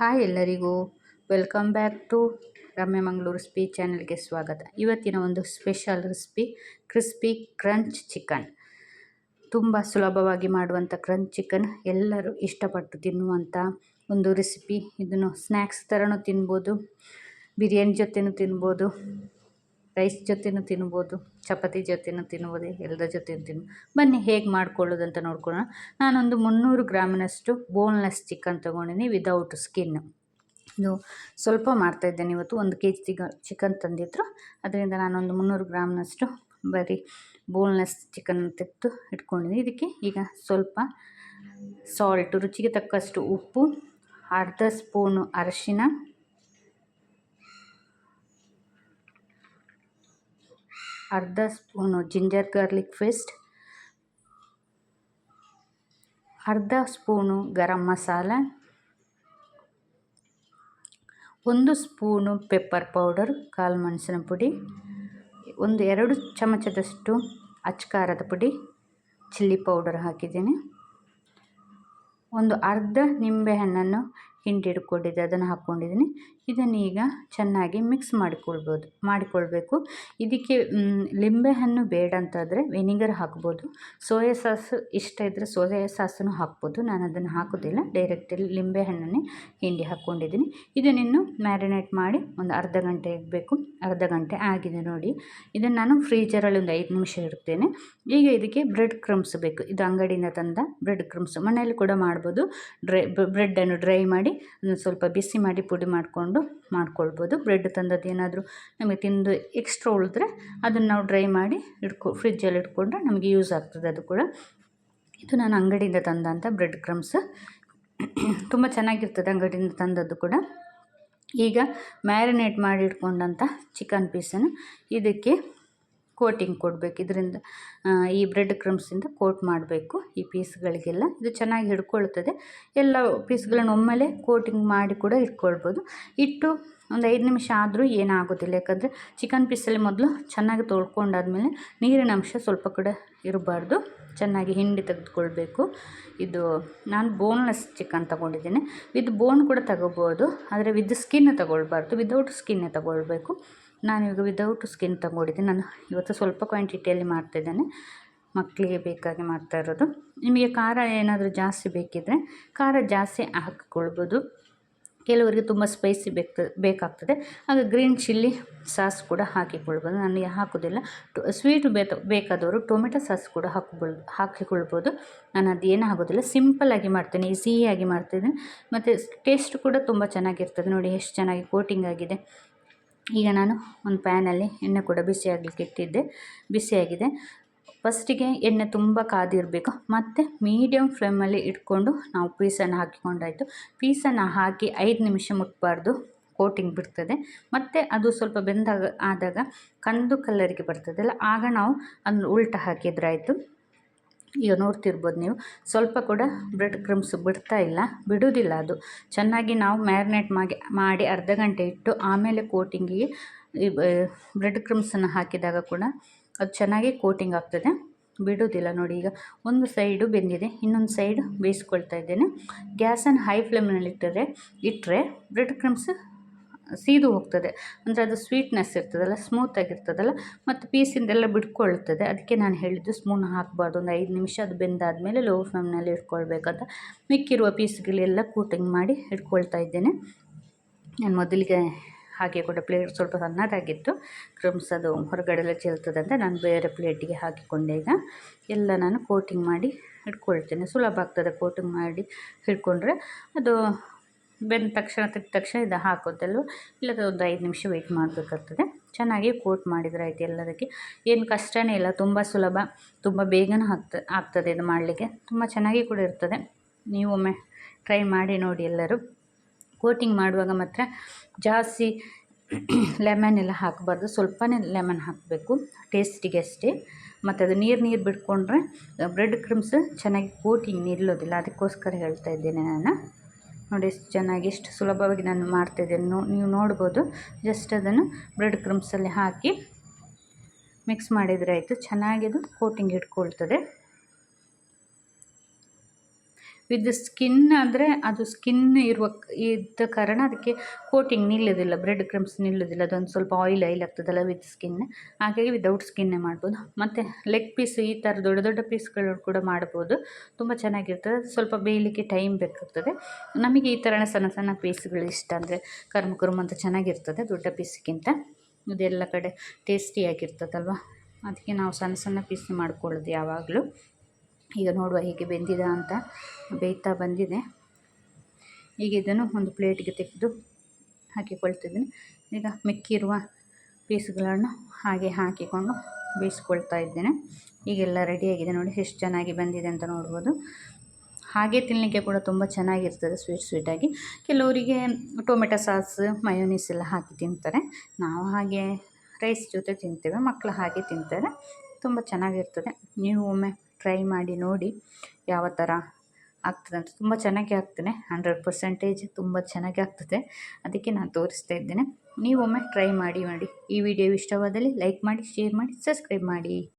Hi ಎಲ್ಲರಿಗೂ. Welcome back to Ramya Mangaluru recipe ಚಾನಲ್ಗೆ ಸ್ವಾಗತ. ಇವತ್ತಿನ ಒಂದು special recipe crispy crunch chicken. ತುಂಬ ಸುಲಭವಾಗಿ ಮಾಡುವಂಥ ಕ್ರಂಚ್ ಚಿಕನ್ ಎಲ್ಲರೂ ಇಷ್ಟಪಟ್ಟು ತಿನ್ನುವಂಥ ಒಂದು ರೆಸಿಪಿ. ಇದನ್ನು ಸ್ನ್ಯಾಕ್ಸ್ ಥರನೂ ತಿನ್ಬೋದು, ಬಿರಿಯಾನಿ ಜೊತೆನೂ ತಿನ್ಬೋದು ರೈಸ್ ಜೊತೆನೂ ತಿನ್ಬೋದು, ಚಪಾತಿ ಜೊತೆನೂ ತಿನ್ಬೋದು ಎಲ್ಲರ ಜೊತೆನೂ ತಿನ್ ಬನ್ನಿ ಹೇಗೆ ಮಾಡ್ಕೊಳ್ಳೋದಂತ ನೋಡ್ಕೊಳ್ಳೋಣ. ನಾನೊಂದು ಮುನ್ನೂರು ಗ್ರಾಮಿನಷ್ಟು ಬೋನ್ಲೆಸ್ ಚಿಕನ್ ತೊಗೊಂಡಿನಿ ವಿದೌಟ್ ಸ್ಕಿನ್ ಇದು ಸ್ವಲ್ಪ ಮಾಡ್ತಾಯಿದ್ದೇನೆ ಇವತ್ತು. ಒಂದು ಕೆ ಜಿ ಚಿಕನ್ ತಂದಿದ್ರು. ಅದರಿಂದ ನಾನೊಂದು ಮುನ್ನೂರು ಗ್ರಾಮ್ನಷ್ಟು ಬರೀ ಬೋನ್ಲೆಸ್ ಚಿಕನ್ ತೆಗೆದು ಇಟ್ಕೊಂಡಿದ್ದೀನಿ ಇದಕ್ಕೆ ಈಗ ಸ್ವಲ್ಪ ಸಾಲ್ಟು ರುಚಿಗೆ ತಕ್ಕಷ್ಟು ಉಪ್ಪು, ಅರ್ಧ ಸ್ಪೂನು ಅರಶಿನ ಅರ್ಧ ಸ್ಪೂನು ಜಿಂಜರ್ ಗಾರ್ಲಿಕ್ ಪೇಸ್ಟ್, ಅರ್ಧ ಸ್ಪೂನು ಗರಂ ಮಸಾಲ, ಒಂದು ಸ್ಪೂನು ಪೆಪ್ಪರ್ ಪೌಡರ್, ಕಾಲು ಮೆಣಸಿನ ಪುಡಿ, ಒಂದು ಎರಡು ಚಮಚದಷ್ಟು ಅಚ್ಕಾರದ ಪುಡಿ, ಚಿಲ್ಲಿ ಪೌಡರ್ ಹಾಕಿದ್ದೀನಿ. ಒಂದು ಅರ್ಧ ನಿಂಬೆಹಣ್ಣನ್ನು ಹಿಂಡಿಡ್ಕೊಂಡಿದ್ದೆ ಅದನ್ನು ಹಾಕ್ಕೊಂಡಿದ್ದೀನಿ ಇದನ್ನು ಈಗ ಚೆನ್ನಾಗಿ ಮಿಕ್ಸ್ ಮಾಡಿಕೊಳ್ಬೋದು, ಮಾಡಿಕೊಳ್ಬೇಕು. ಇದಕ್ಕೆ ಲಿಂಬೆಹಣ್ಣು ಬೇಡ ಅಂತಾದರೆ ವಿನಿಗರ್ ಹಾಕ್ಬೋದು. ಸೋಯಾ ಸಾಸ್ ಇಷ್ಟ ಇದ್ದರೆ ಸೋಯಾ ಸಾಸನ್ನು ಹಾಕ್ಬೋದು. ನಾನು ಅದನ್ನು ಹಾಕೋದಿಲ್ಲ. ಡೈರೆಕ್ಟಲ್ಲಿ ಲಿಂಬೆಹಣ್ಣನ್ನೇ ಹಿಂಡಿ ಹಾಕ್ಕೊಂಡಿದ್ದೀನಿ ಇದನ್ನಿನ್ನು ಮ್ಯಾರಿನೇಟ್ ಮಾಡಿ ಒಂದು ಅರ್ಧ ಗಂಟೆ ಇಡಬೇಕು. ಅರ್ಧ ಗಂಟೆ ಆಗಿದೆ ನೋಡಿ. ಇದನ್ನು ನಾನು ಫ್ರೀಜರಲ್ಲಿ ಒಂದು ಐದು ನಿಮಿಷ ಇಡ್ತೇನೆ. ಈಗ ಇದಕ್ಕೆ ಬ್ರೆಡ್ ಕ್ರಮ್ಸ್ ಬೇಕು. ಇದು ಅಂಗಡಿಯಿಂದ ತಂದ ಬ್ರೆಡ್ ಕ್ರಮ್ಸ್ ಮನೆಯಲ್ಲಿ ಕೂಡ ಮಾಡ್ಬೋದು. ಡ್ರೈ ಬ್ರೆಡ್ಡನ್ನು ಡ್ರೈ ಮಾಡಿ ಅದನ್ನು ಸ್ವಲ್ಪ ಬಿಸಿ ಮಾಡಿ ಪುಡಿ ಮಾಡಿಕೊಂಡು ಮಾಡ್ಕೊಳ್ಬೋದು. ಬ್ರೆಡ್ ತಂದದ್ದು ಏನಾದರೂ ನಮಗೆ ತಿಂದು ಎಕ್ಸ್ಟ್ರಾ ಉಳಿದ್ರೆ ಅದನ್ನು ನಾವು ಡ್ರೈ ಮಾಡಿ ಇಟ್ಕೊ ಫ್ರಿಜ್ಜಲ್ಲಿ ಇಟ್ಕೊಂಡ್ರೆ ನಮಗೆ ಯೂಸ್ ಆಗ್ತದೆ ಅದು ಕೂಡ. ಇದು ನಾನು ಅಂಗಡಿಯಿಂದ ತಂದಂಥ ಬ್ರೆಡ್ ಕ್ರಮ್ಸ್ ತುಂಬ ಚೆನ್ನಾಗಿರ್ತದೆ ಅಂಗಡಿಯಿಂದ ತಂದದ್ದು ಕೂಡ. ಈಗ ಮ್ಯಾರಿನೇಟ್ ಮಾಡಿ ಇಟ್ಕೊಂಡಂಥ ಚಿಕನ್ ಪೀಸನ್ನು ಇದಕ್ಕೆ ಕೋಟಿಂಗ್ ಕೊಡಬೇಕು. ಇದರಿಂದ ಈ ಬ್ರೆಡ್ ಕ್ರಮ್ಸಿಂದ ಕೋಟ್ ಮಾಡಬೇಕು ಈ ಪೀಸ್ಗಳಿಗೆಲ್ಲ ಇದು ಚೆನ್ನಾಗಿ ಹಿಡ್ಕೊಳ್ತದೆ. ಎಲ್ಲ ಪೀಸ್ಗಳನ್ನ ಒಮ್ಮೆಲೆ ಕೋಟಿಂಗ್ ಮಾಡಿ ಕೂಡ ಇಟ್ಕೊಳ್ಬೋದು ಇಟ್ಟು ಒಂದು ಐದು ನಿಮಿಷ ಆದರೂ ಏನಾಗೋದಿಲ್ಲ. ಯಾಕಂದರೆ ಚಿಕನ್ ಪೀಸಲ್ಲಿ ಮೊದಲು ಚೆನ್ನಾಗಿ ತೊಳ್ಕೊಂಡಾದ್ಮೇಲೆ ನೀರಿನ ಅಂಶ ಸ್ವಲ್ಪ ಕೂಡ ಇರಬಾರ್ದು. ಚೆನ್ನಾಗಿ ಹಿಂಡಿ ತೆಗೆದುಕೊಳ್ಬೇಕು. ಇದು ನಾನು ಬೋನ್ಲೆಸ್ ಚಿಕನ್ ತೊಗೊಂಡಿದ್ದೀನಿ. ವಿತ್ ಬೋನ್ ಕೂಡ ತಗೋಬೋದು. ಆದರೆ ವಿತ್ ಸ್ಕಿನ್ ತಗೊಳ್ಬಾರ್ದು. ವಿದೌಟ್ ಸ್ಕಿನ್ನೇ ತಗೊಳ್ಬೇಕು. ನಾನಿವಾಗ ವಿದೌಟ್ ಸ್ಕಿನ್ ತಗೊಂಡಿದ್ದೆ ನಾನು ಇವತ್ತು ಸ್ವಲ್ಪ ಕ್ವಾಂಟಿಟಿಯಲ್ಲಿ ಮಾಡ್ತಿದ್ದೇನೆ. ಮಕ್ಕಳಿಗೆ ಬೇಕಾಗಿ ಮಾಡ್ತಾ ಇರೋದು. ನಿಮಗೆ ಖಾರ ಏನಾದರೂ ಜಾಸ್ತಿ ಬೇಕಿದ್ದರೆ ಖಾರ ಜಾಸ್ತಿ ಹಾಕಿಕೊಳ್ಬೋದು. ಕೆಲವರಿಗೆ ತುಂಬ ಸ್ಪೈಸಿ ಬೇಕು, ಬೇಕಾಗ್ತದೆ. ಆಗ ಗ್ರೀನ್ ಚಿಲ್ಲಿ ಸಾಸ್ ಕೂಡ ಹಾಕಿಕೊಳ್ಬೋದು. ನನಗೆ ಹಾಕೋದಿಲ್ಲ. ಟೊ ಸ್ವೀಟು ಬೇಕ ಬೇಕಾದವರು ಟೊಮೆಟೊ ಸಾಸ್ ಕೂಡ ಹಾಕ್ಕೊಳ್, ಹಾಕಿಕೊಳ್ಬೋದು. ನಾನು ಅದೇನು ಆಗೋದಿಲ್ಲ. ಸಿಂಪಲ್ಲಾಗಿ ಮಾಡ್ತೇನೆ. ಈಸಿಯಾಗಿ ಮಾಡ್ತಿದ್ದೀನಿ. ಮತ್ತು ಟೇಸ್ಟ್ ಕೂಡ ತುಂಬ ಚೆನ್ನಾಗಿರ್ತದೆ. ನೋಡಿ ಎಷ್ಟು ಚೆನ್ನಾಗಿ ಕೋಟಿಂಗ್ ಆಗಿದೆ. ಈಗ ನಾನು ಒಂದು ಪ್ಯಾನಲ್ಲಿ ಎಣ್ಣೆ ಕೂಡ ಬಿಸಿ ಆಗಲಿಕ್ಕೆ ಇಟ್ಟಿದ್ದೆ. ಬಿಸಿಯಾಗಿದೆ. ಫಸ್ಟಿಗೆ ಎಣ್ಣೆ ತುಂಬ ಕಾದಿರಬೇಕು. ಮತ್ತು ಮೀಡಿಯಮ್ ಫ್ಲೇಮಲ್ಲಿ ಇಟ್ಕೊಂಡು ನಾವು ಪೀಸನ್ನು ಹಾಕಿಕೊಂಡಾಯಿತು. ಪೀಸನ್ನು ಹಾಕಿ ಐದು ನಿಮಿಷ ಮುಟ್ಬಾರ್ದು. ಕೋಟಿಂಗ್ ಬಿಡ್ತದೆ. ಮತ್ತು ಅದು ಸ್ವಲ್ಪ ಬೆಂದಾಗ ಆದಾಗ ಕಂದು ಕಲ್ಲರಿಗೆ ಬರ್ತದಲ್ಲ, ಆಗ ನಾವು ಅದನ್ನು ಉಲ್ಟ ಹಾಕಿದ್ರಾಯಿತು. ಈಗ ನೋಡ್ತಿರ್ಬೋದು ನೀವು. ಸ್ವಲ್ಪ ಕೂಡ ಬ್ರೆಡ್ ಕ್ರಮ್ಸ್ ಬಿಡ್ತಾ ಇಲ್ಲ. ಬಿಡೋದಿಲ್ಲ ಅದು. ಚೆನ್ನಾಗಿ ನಾವು ಮ್ಯಾರಿನೇಟ್ ಮಾಡಿ ಮಾಡಿ ಅರ್ಧ ಗಂಟೆ ಇಟ್ಟು ಆಮೇಲೆ ಕೋಟಿಂಗಿಗೆ ಈ ಬ್ರೆಡ್ ಕ್ರಮ್ಸನ್ನು ಹಾಕಿದಾಗ ಕೂಡ ಅದು ಚೆನ್ನಾಗಿ ಕೋಟಿಂಗ್ ಆಗ್ತದೆ. ಬಿಡೋದಿಲ್ಲ ನೋಡಿ ಈಗ. ಒಂದು ಸೈಡು ಬೆಂದಿದೆ, ಇನ್ನೊಂದು ಸೈಡ್ ಬೇಯಿಸ್ಕೊಳ್ತಾ ಇದ್ದೇನೆ. ಗ್ಯಾಸನ್ನು ಹೈ ಫ್ಲೇಮ್ನಲ್ಲಿ ಇಟ್ಟರೆ ಇಟ್ಟರೆ ಬ್ರೆಡ್ ಕ್ರಮ್ಸ್ ಸೀದು ಹೋಗ್ತದೆ. ಅಂದರೆ ಅದು ಸ್ವೀಟ್ನೆಸ್ ಇರ್ತದಲ್ಲ ಸ್ಮೂತಾಗಿರ್ತದಲ್ಲ ಮತ್ತು ಪೀಸಿಂದೆಲ್ಲ ಬಿಟ್ಕೊಳ್ತದೆ. ಅದಕ್ಕೆ ನಾನು ಹೇಳಿದ್ದು ಸ್ಪೂನ್ ಹಾಕಬಾರ್ದು. ಒಂದು ಐದು ನಿಮಿಷ ಅದು ಬೆಂದಾದಮೇಲೆ ಲೋ ಫ್ಲೇಮ್ನಲ್ಲಿ ಇಟ್ಕೊಳ್ಬೇಕಂತ ಮಿಕ್ಕಿರುವ ಪೀಸ್ಗಳೆಲ್ಲ ಕೂಟಿಂಗ್ ಮಾಡಿ ಇಟ್ಕೊಳ್ತಾ ಇದ್ದೇನೆ. ನಾನು ಮೊದಲಿಗೆ ಹಾಗೆ ಕೂಡ ಪ್ಲೇಟ್ ಸ್ವಲ್ಪ ಸಣ್ಣದಾಗಿತ್ತು. ಕ್ರಮ್ಸ್ ಅದು ಹೊರಗಡೆಲ್ಲ ಚೆಲ್ತದೆ ಅಂತ ನಾನು ಬೇರೆ ಪ್ಲೇಟಿಗೆ ಹಾಕಿಕೊಂಡೆ ಈಗ. ಎಲ್ಲ ನಾನು ಕೋಟಿಂಗ್ ಮಾಡಿ ಇಟ್ಕೊಳ್ತೇನೆ. ಸುಲಭ ಆಗ್ತದೆ ಕೋಟಿಂಗ್ ಮಾಡಿ ಹಿಡ್ಕೊಂಡ್ರೆ. ಅದು ಬೆಂದ ತಕ್ಷಣ ತೆಗೆದ ತಕ್ಷಣ ಇದು ಹಾಕೋದಲ್ವ ಇಲ್ಲದ ಒಂದು ಐದು ನಿಮಿಷ ವೆಯ್ಟ್ ಮಾಡಬೇಕಾಗ್ತದೆ. ಚೆನ್ನಾಗಿ ಕೋಟ್ ಮಾಡಿದರೆ ಆಯಿತು ಎಲ್ಲದಕ್ಕೆ. ಏನು ಕಷ್ಟವೇ ಇಲ್ಲ, ತುಂಬ ಸುಲಭ, ತುಂಬ ಬೇಗನೆ ಆಗ್ತ ಆಗ್ತದೆ ಇದು ಮಾಡಲಿಕ್ಕೆ. ತುಂಬ ಚೆನ್ನಾಗಿ ಕೂಡ ಇರ್ತದೆ. ನೀವು ಒಮ್ಮೆ ಟ್ರೈ ಮಾಡಿ ನೋಡಿ ಎಲ್ಲರೂ. ಕೋಟಿಂಗ್ ಮಾಡುವಾಗ ಮಾತ್ರ ಜಾಸ್ತಿ ಲೆಮನ್ ಎಲ್ಲ ಹಾಕಬಾರ್ದು. ಸ್ವಲ್ಪನೇ ಲೆಮನ್ ಹಾಕಬೇಕು. ಟೇಸ್ಟಿಗೆ ಅಷ್ಟೇ. ಮತ್ತು ಅದು ನೀರು ನೀರು ಬಿಟ್ಕೊಂಡ್ರೆ ಬ್ರೆಡ್ ಕ್ರಿಮ್ಸ್ ಚೆನ್ನಾಗಿ ಕೋಟಿಂಗ್ ನಿಲ್ಲೋದಿಲ್ಲ ಅದಕ್ಕೋಸ್ಕರ ಹೇಳ್ತಾ ಇದ್ದೇನೆ ನಾನು. ನೋಡಿ ಎಷ್ಟು ಚೆನ್ನಾಗಿ, ಎಷ್ಟು ಸುಲಭವಾಗಿ ನಾನು ಮಾಡ್ತಿದ್ದೇನೆ. ನೋ, ನೀವು ನೋಡ್ಬೋದು. ಜಸ್ಟ್ ಅದನ್ನು ಬ್ರೆಡ್ ಕ್ರಮ್ಸಲ್ಲಿ ಹಾಕಿ ಮಿಕ್ಸ್ ಮಾಡಿದರೆ ಆಯಿತು. ಚೆನ್ನಾಗಿದು ಕೋಟಿಂಗ್ ಇಟ್ಕೊಳ್ತದೆ ವಿತ್ ಸ್ಕಿನ್ ಅಂದರೆ ಅದು ಸ್ಕಿನ್ ಇರುವ ಇದ್ದ ಕಾರಣ ಅದಕ್ಕೆ ಕೋಟಿಂಗ್ ನಿಲ್ಲೋದಿಲ್ಲ ಬ್ರೆಡ್ ಕ್ರಮ್ಸ್ ನಿಲ್ಲೋದಿಲ್ಲ. ಅದೊಂದು ಸ್ವಲ್ಪ ಆಯಿಲ್ ಆಯಿಲ್ ಆಗ್ತದಲ್ಲ ವಿತ್ ಸ್ಕಿನ್ ಹಾಗಾಗಿ ವಿದೌಟ್ ಸ್ಕಿನ್ನೇ ಮಾಡ್ಬೋದು. ಮತ್ತು ಲೆಗ್ ಪೀಸ್ ಈ ಥರ ದೊಡ್ಡ ದೊಡ್ಡ ಪೀಸ್ಗಳು ಕೂಡ ಮಾಡ್ಬೋದು. ತುಂಬ ಚೆನ್ನಾಗಿರ್ತದೆ. ಸ್ವಲ್ಪ ಬೇಯಲಿಕ್ಕೆ ಟೈಮ್ ಬೇಕಾಗ್ತದೆ. ನಮಗೆ ಈ ಥರ ಸಣ್ಣ ಸಣ್ಣ ಪೀಸ್ಗಳು ಇಷ್ಟ ಅಂದರೆ ಕರ್ಮ ಕುರ್ಮ ಅಂತ ಚೆನ್ನಾಗಿರ್ತದೆ ದೊಡ್ಡ ಪೀಸ್ಗಿಂತ ಇದೆಲ್ಲ ಕಡೆ ಟೇಸ್ಟಿಯಾಗಿರ್ತದಲ್ವ ಅದಕ್ಕೆ ನಾವು ಸಣ್ಣ ಸಣ್ಣ ಪೀಸ್ ಮಾಡ್ಕೊಳ್ಳೋದು ಯಾವಾಗಲೂ. ಈಗ ನೋಡುವ ಹೇಗೆ ಬೆಂದಿದೆ ಅಂತ ಬೇಯ್ತಾ ಬಂದಿದೆ. ಈಗ ಇದನ್ನು ಒಂದು ಪ್ಲೇಟಿಗೆ ತೆಗೆದು ಹಾಕಿಕೊಳ್ತಿದ್ದೀನಿ. ಈಗ ಮಿಕ್ಕಿರುವ ಪೀಸ್ಗಳನ್ನು ಹಾಗೆ ಹಾಕಿಕೊಂಡು ಬೇಯಿಸ್ಕೊಳ್ತಾ ಇದ್ದೇನೆ. ಈಗೆಲ್ಲ ರೆಡಿಯಾಗಿದೆ ನೋಡಿ, ಎಷ್ಟು ಚೆನ್ನಾಗಿ ಬಂದಿದೆ ಅಂತ ನೋಡ್ಬೋದು. ಹಾಗೆ ತಿನ್ನಲಿಕ್ಕೆ ಕೂಡ ತುಂಬ ಚೆನ್ನಾಗಿರ್ತದೆ, ಸ್ವೀಟ್ ಸ್ವೀಟಾಗಿ. ಕೆಲವರಿಗೆ ಟೊಮೆಟೊ ಸಾಸ್, ಮಯೋನೀಸ್ ಎಲ್ಲ ಹಾಕಿ ತಿಂತಾರೆ. ನಾವು ಹಾಗೆ ರೈಸ್ ಜೊತೆ ತಿಂತೇವೆ ಮಕ್ಕಳು ಹಾಗೆ ತಿಂತಾರೆ. ತುಂಬ ಚೆನ್ನಾಗಿರ್ತದೆ. ನೀವು ಒಮ್ಮೆ ಟ್ರೈ ಮಾಡಿ ನೋಡಿ ಯಾವ ಥರ ಆಗ್ತದೆ ಅಂತ. ತುಂಬ ಚೆನ್ನಾಗಿ ಆಗ್ತದೆ. ಹಂಡ್ರೆಡ್ ಪರ್ಸೆಂಟೇಜ್ ತುಂಬ ಚೆನ್ನಾಗಿ ಆಗ್ತದೆ. ಅದಕ್ಕೆ ನಾನು ತೋರಿಸ್ತಾ ಇದ್ದೇನೆ. ನೀವೊಮ್ಮೆ ಟ್ರೈ ಮಾಡಿ ಮಾಡಿ ಈ ವಿಡಿಯೋ ಇಷ್ಟವಾದಲ್ಲಿ ಲೈಕ್ ಮಾಡಿ ಶೇರ್ ಮಾಡಿ ಸಬ್ಸ್ಕ್ರೈಬ್ ಮಾಡಿ.